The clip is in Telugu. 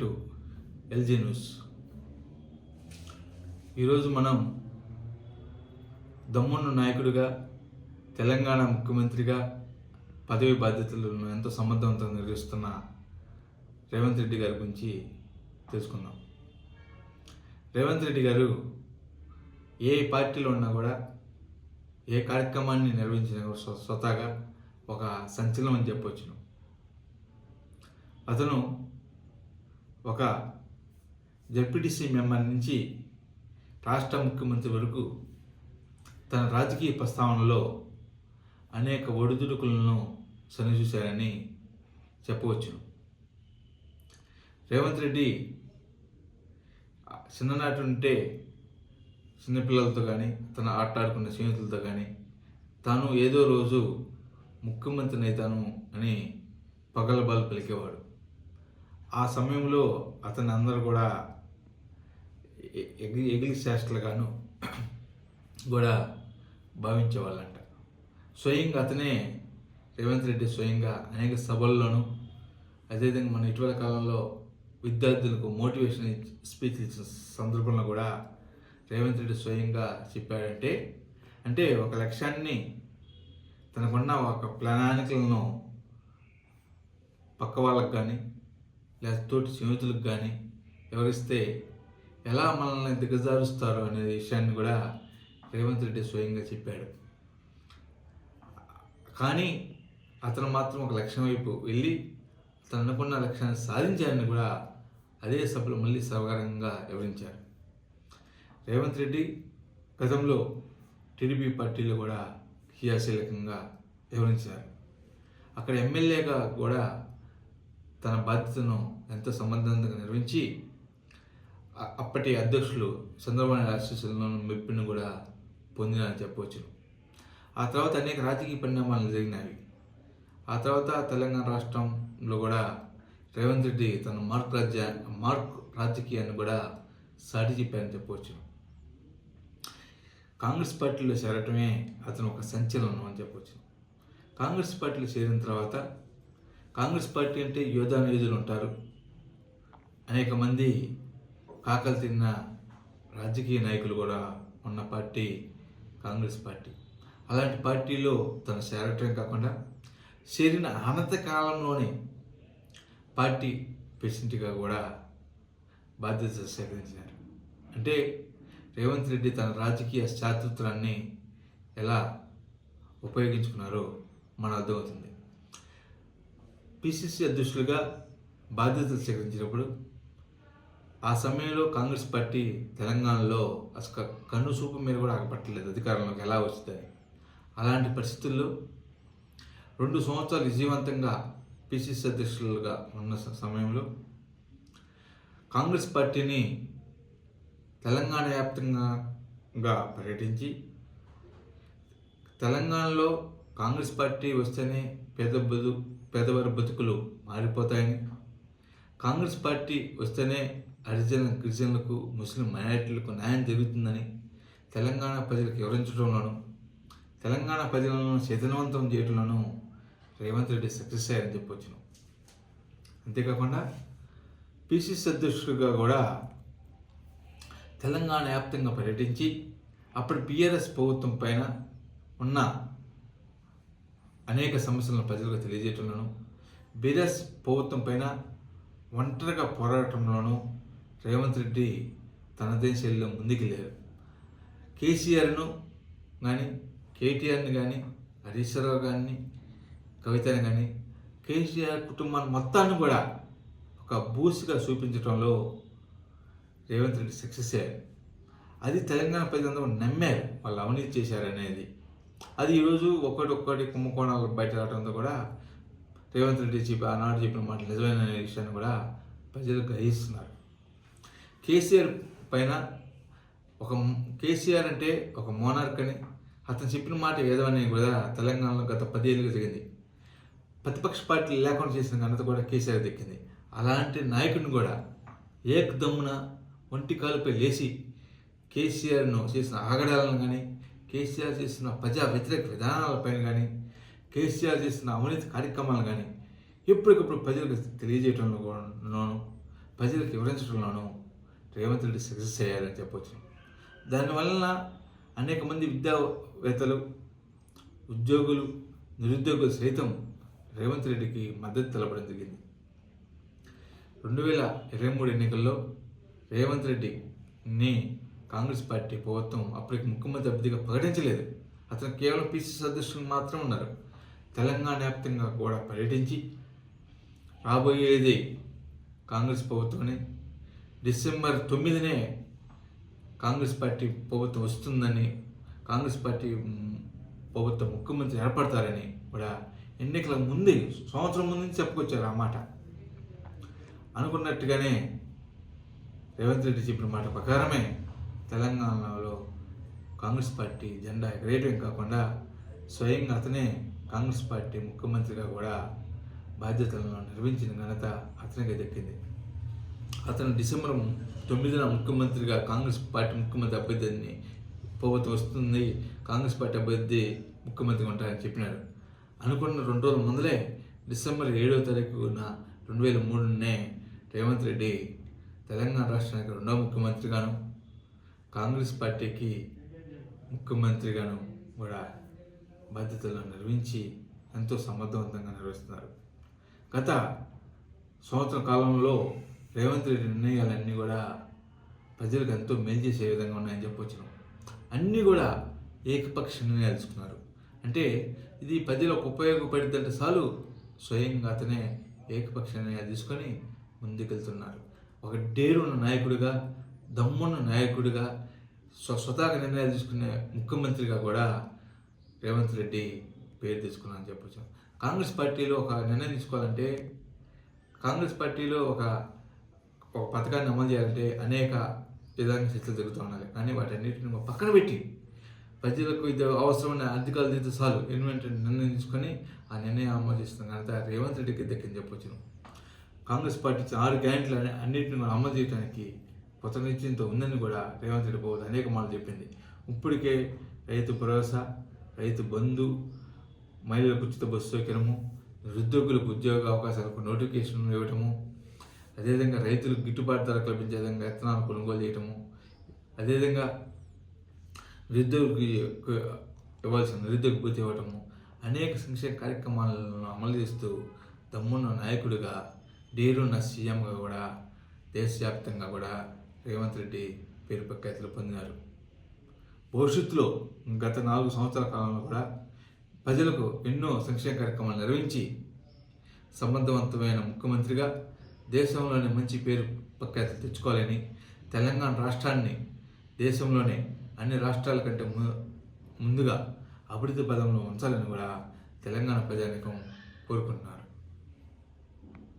To LG news. ఈరోజు మనం దమ్మున్న నాయకుడిగా తెలంగాణ ముఖ్యమంత్రిగా పదవి బాధ్యతలను ఎంతో సమర్థవంతంగా నిర్వహిస్తున్న రేవంత్ రెడ్డి గారి గురించి తెలుసుకుందాం. రేవంత్ రెడ్డి గారు ఏ పార్టీలో ఉన్నా కూడా ఏ కార్యక్రమాన్ని నిర్వహించినా కూడా స్వతహాగా ఒక సంచలనం అని చెప్పవచ్చును అతను ఒక జడ్పీటీసీ మెంబర్ నుంచి రాష్ట్ర ముఖ్యమంత్రి వరకు తన రాజకీయ ప్రస్తావనలో అనేక ఒడిదుడుకులను సరిచూశారని చెప్పవచ్చును రేవంత్ రెడ్డి చిన్ననాటి ఉంటే చిన్నపిల్లలతో కానీ తన ఆటాడుకున్న స్నేహితులతో కానీ తాను ఏదో రోజు ముఖ్యమంత్రిని అవుతాను అని పగలబాలు పలికేవాడు. ఆ సమయంలో అతను అందరూ కూడా ఎగిలి ఎగిరి ఎగిరి కూడా భావించేవాళ్ళంట. స్వయంగా అతనే రేవంత్ రెడ్డి స్వయంగా అనేక సభల్లోనూ అదేవిధంగా మన ఇటీవల కాలంలో విద్యార్థులకు మోటివేషన్ స్పీచ్ ఇచ్చిన సందర్భంలో కూడా రేవంత్ రెడ్డి స్వయంగా చెప్పాడంటే అంటే ఒక లక్ష్యాన్ని తనకున్న ఒక ప్రణాళికలను పక్క వాళ్ళకు కానీ లేదా తోటి స్నేహితులకు కానీ ఎవరిస్తే ఎలా మనల్ని దిగజారుస్తారు అనే విషయాన్ని కూడా రేవంత్ రెడ్డి స్వయంగా చెప్పాడు. కానీ అతను మాత్రం ఒక లక్ష్యం వైపు వెళ్ళి తను అనుకున్న లక్ష్యాన్ని సాధించాలని కూడా అదే సభలో మళ్ళీ సవకారంగా వివరించారు. రేవంత్ రెడ్డి గతంలో టీడీపీ పార్టీలో కూడా క్రియాశీలకంగా వివరించారు. అక్కడ ఎమ్మెల్యేగా కూడా తన బాధ్యతను ఎంతో సమర్థవంతంగా నిర్వహించి అప్పటి అధ్యక్షులు చంద్రబాబు నాయుడు ఆశీస్సులను మెప్పిని కూడా పొందినని చెప్పవచ్చు ఆ తర్వాత అనేక రాజకీయ పరిణామాలు జరిగినాయి. ఆ తర్వాత తెలంగాణ రాష్ట్రంలో కూడా రేవంత్ రెడ్డి తన మార్క్ రాజ్య మార్క్ రాజకీయాన్ని కూడా సాటి చెప్పారని చెప్పవచ్చు కాంగ్రెస్ పార్టీలో చేరటమే అతను ఒక సంచలనం అని చెప్పవచ్చు కాంగ్రెస్ పార్టీలో చేరిన తర్వాత కాంగ్రెస్ పార్టీ అంటే యోధా నియోజులు ఉంటారు. అనేక మంది కాకలు తిన్న రాజకీయ నాయకులు కూడా ఉన్న పార్టీ కాంగ్రెస్ పార్టీ. అలాంటి పార్టీలో తను చేరటం కాకుండా చేరిన అనంత కాలంలోనే పార్టీ ప్రెసిడెంట్గా కూడా బాధ్యత సేకరించారు అంటే రేవంత్ రెడ్డి తన రాజకీయ శాస్త్రత్వాన్ని ఎలా ఉపయోగించుకున్నారో మన అర్థమవుతుంది. పిసిసి అధ్యక్షులుగా బాధ్యతలు స్వీకరించినప్పుడు ఆ సమయంలో కాంగ్రెస్ పార్టీ తెలంగాణలో అసలు కన్ను చూపు మీద కూడా ఆగపట్టలేదు అధికారంలోకి ఎలా వస్తుందని అలాంటి పరిస్థితుల్లో రెండు సంవత్సరాలు విజయవంతంగా పిసిసి అధ్యక్షులుగా ఉన్న సమయంలో కాంగ్రెస్ పార్టీని తెలంగాణ వ్యాప్తంగా పర్యటించి తెలంగాణలో కాంగ్రెస్ పార్టీ వస్తేనే పేద బతు పేదవారి బతుకులు మారిపోతాయని. కాంగ్రెస్ పార్టీ వస్తేనే హరిజన గిరిజనులకు ముస్లిం మైనారిటీలకు న్యాయం జరుగుతుందని తెలంగాణ ప్రజలకు వివరించడంలోనూ తెలంగాణ ప్రజలను చైతన్యవంతం చేయడంలోనూ రేవంత్ రెడ్డి సక్సెస్ అయ్యారని చెప్పొచ్చును. అంతేకాకుండా పిసిసి అధ్యక్షుడిగా కూడా తెలంగాణ వ్యాప్తంగా పర్యటించి అప్పటి పిఆర్ఎస్ ప్రభుత్వం పైన ఉన్న అనేక సమస్యలను ప్రజలకు తెలియజేయటంలోనూ బీఆర్ఎస్ ప్రభుత్వం పైన ఒంటరిగా పోరాటంలోనూ రేవంత్ రెడ్డి తనదే శైలిలో ముందుకెళ్ళారు కేసీఆర్ను కానీ కేటీఆర్ని కానీ హరీశ్వరావు కానీ కవితని కానీ కేసీఆర్ కుటుంబాన్ని మొత్తాన్ని కూడా ఒక బూస్గా చూపించడంలో రేవంత్ రెడ్డి సక్సెస్ అయ్యారు. అది తెలంగాణ ప్రజలందరూ నమ్మారు వాళ్ళు అవినీతి చేశారనేది. అది ఈరోజు ఒక్కటి ఒక్కటి కుంభకోణాలు బయట రావడంతో కూడా రేవంత్ రెడ్డి చెప్పి ఆనాడు చెప్పిన మాట నిజమైన విషయాన్ని కూడా ప్రజలు గ్రహిస్తున్నారు. కేసీఆర్ పైన ఒక కేసీఆర్ అంటే ఒక మోనార్క్ అని అతను చెప్పిన మాట వేదమని కూడా తెలంగాణలో గత పదేళ్ళుగా జరిగింది. ప్రతిపక్ష పార్టీలు లేకుండా చేసిన ఘనత కూడా కేసీఆర్ దక్కింది. అలాంటి నాయకుడిని కూడా ఏకదమ్మున ఒంటి కాలుపై లేచి కేసీఆర్ను చేసిన ఆగడాలను కానీ కేసీఆర్ చేసిన ప్రజా వ్యతిరేక విధానాలపైన కానీ కేసీఆర్ చేసిన అవినీతి కార్యక్రమాలు కానీ ఎప్పటికప్పుడు ప్రజలకు తెలియజేయడంలోనూ ప్రజలకు వివరించడంలోనూ రేవంత్ రెడ్డి సక్సెస్ అయ్యారని చెప్పవచ్చు దానివలన అనేక మంది విద్యావేత్తలు ఉద్యోగులు నిరుద్యోగులు సైతం రేవంత్ రెడ్డికి మద్దతు తెలపడం జరిగింది. రెండు వేల ఇరవై మూడు ఎన్నికల్లో రేవంత్ రెడ్డిని కాంగ్రెస్ పార్టీ ప్రభుత్వం అప్పటికి ముఖ్యమంత్రి అభ్యర్థిగా ప్రకటించలేదు. అతను కేవలం పీసీసీ సదస్సులు మాత్రం ఉన్నారు. తెలంగాణ వ్యాప్తంగా కూడా పర్యటించి రాబోయేది కాంగ్రెస్ ప్రభుత్వమని డిసెంబర్ తొమ్మిదినే కాంగ్రెస్ పార్టీ ప్రభుత్వం వస్తుందని కాంగ్రెస్ పార్టీ మ్, ప్రభుత్వం ముఖ్యమంత్రి ఏర్పడతారని కూడా ఎన్నికల ముందే సంవత్సరం ముందు నుంచి చెప్పుకొచ్చారు ఆ మాట. అనుకున్నట్టుగానే రేవంత్ రెడ్డి చెప్పిన మాట ప్రకారమే తెలంగాణలో కాంగ్రెస్ పార్టీ జెండా ఎగరేయటం కాకుండా స్వయంగా అతనే కాంగ్రెస్ పార్టీ ముఖ్యమంత్రిగా కూడా బాధ్యతలను నిర్వహించిన ఘనత అతనికే దక్కింది. అతను డిసెంబర్ తొమ్మిదిన ముఖ్యమంత్రిగా కాంగ్రెస్ పార్టీ ముఖ్యమంత్రి అభ్యర్థిని ప్రభుత్వం వస్తుంది. కాంగ్రెస్ పార్టీ అభ్యర్థి ముఖ్యమంత్రిగా ఉంటారని చెప్పినాడు అనుకున్న రెండు రోజుల ముందలే డిసెంబర్ ఏడవ తారీఖున రెండు వేల మూడునే రేవంత్ రెడ్డి తెలంగాణ రాష్ట్రానికి రెండవ ముఖ్యమంత్రిగాను కాంగ్రెస్ పార్టీకి ముఖ్యమంత్రిగాను కూడా బాధ్యతలను నిర్వహించి ఎంతో సమర్థవంతంగా నిర్వహిస్తున్నారు. గత సంవత్సర కాలంలో రేవంత్ రెడ్డి నిర్ణయాలన్నీ కూడా ప్రజలకు ఎంతో మేలు చేసే విధంగా ఉన్నాయని చెప్పొచ్చును. అన్నీ కూడా ఏకపక్ష నిర్ణయాలు తీసుకున్నారు. అంటే ఇది ప్రజలకు ఉపయోగపడిద్దంటే చాలు స్వయంగా అతనే ఏకపక్ష నిర్ణయాలు తీసుకొని ముందుకెళ్తున్నారు. ఒక డేరున్న నాయకుడిగా దమ్మున్న నాయకుడిగా స్వ స్వతహాగా నిర్ణయాలు తీసుకునే ముఖ్యమంత్రిగా కూడా రేవంత్ రెడ్డి పేరు తీసుకున్నారని చెప్పొచ్చు. కాంగ్రెస్ పార్టీలో ఒక నిర్ణయం తీసుకోవాలంటే కాంగ్రెస్ పార్టీలో ఒక ఒక పథకాన్ని అమలు చేయాలంటే అనేక విధాన చర్చలు జరుగుతూ ఉన్నాయి కానీ వాటన్నిటిని పక్కన పెట్టి ప్రజలకు ఇది అవసరమైన అధికారులు తీస్తే సాలు ఇన్వెంట్ నిర్ణయం తీసుకొని ఆ నిర్ణయం అమలు చేస్తున్న ఘనత రేవంత్ రెడ్డికి దక్కింది చెప్పొచ్చును కాంగ్రెస్ పార్టీ ఆరు గ్యారెంట్లు అన్నింటిని అమలు చేయడానికి కొత్త నిశ్చయంతో ఉందని కూడా రేవంత్ రెడ్డి ప్రభుత్వం అనేక మాటలు చెప్పింది. ఇప్పటికే రైతు భరోసా రైతు బంధు మహిళలకు ఉచిత బస్సు సౌకర్యము నిరుద్యోగులకు ఉద్యోగ అవకాశాలకు నోటిఫికేషన్ ఇవ్వటము అదేవిధంగా రైతులకు గిట్టుబాటు ధర కల్పించే విధంగా విత్తనాలు కొనుగోలు చేయటము అదేవిధంగా నిరుద్యోగికి ఇవ్వాల్సిన నిరుద్యోగ పూర్తి ఇవ్వటము అనేక సంక్షేమ కార్యక్రమాలను అమలు చేస్తూ దమ్మున్న నాయకుడిగా డేరున్న సీఎంగా కూడా దేశవ్యాప్తంగా కూడా రేవంత్ రెడ్డి పేరు ప్రఖ్యాతులు పొందినారు. భవిష్యత్తులో గత నాలుగు సంవత్సరాల కాలంలో కూడా ప్రజలకు ఎన్నో సంక్షేమ కార్యక్రమాలు నిర్వహించి సమర్థవంతమైన ముఖ్యమంత్రిగా దేశంలోనే మంచి పేరు ప్రఖ్యాతులు తెచ్చుకోవాలని తెలంగాణ రాష్ట్రాన్ని దేశంలోనే అన్ని రాష్ట్రాల కంటే ము- ముందుగా అభివృద్ధి పదంలో ఉంచాలని కూడా తెలంగాణ ప్రజానికం కోరుకుంటున్నారు.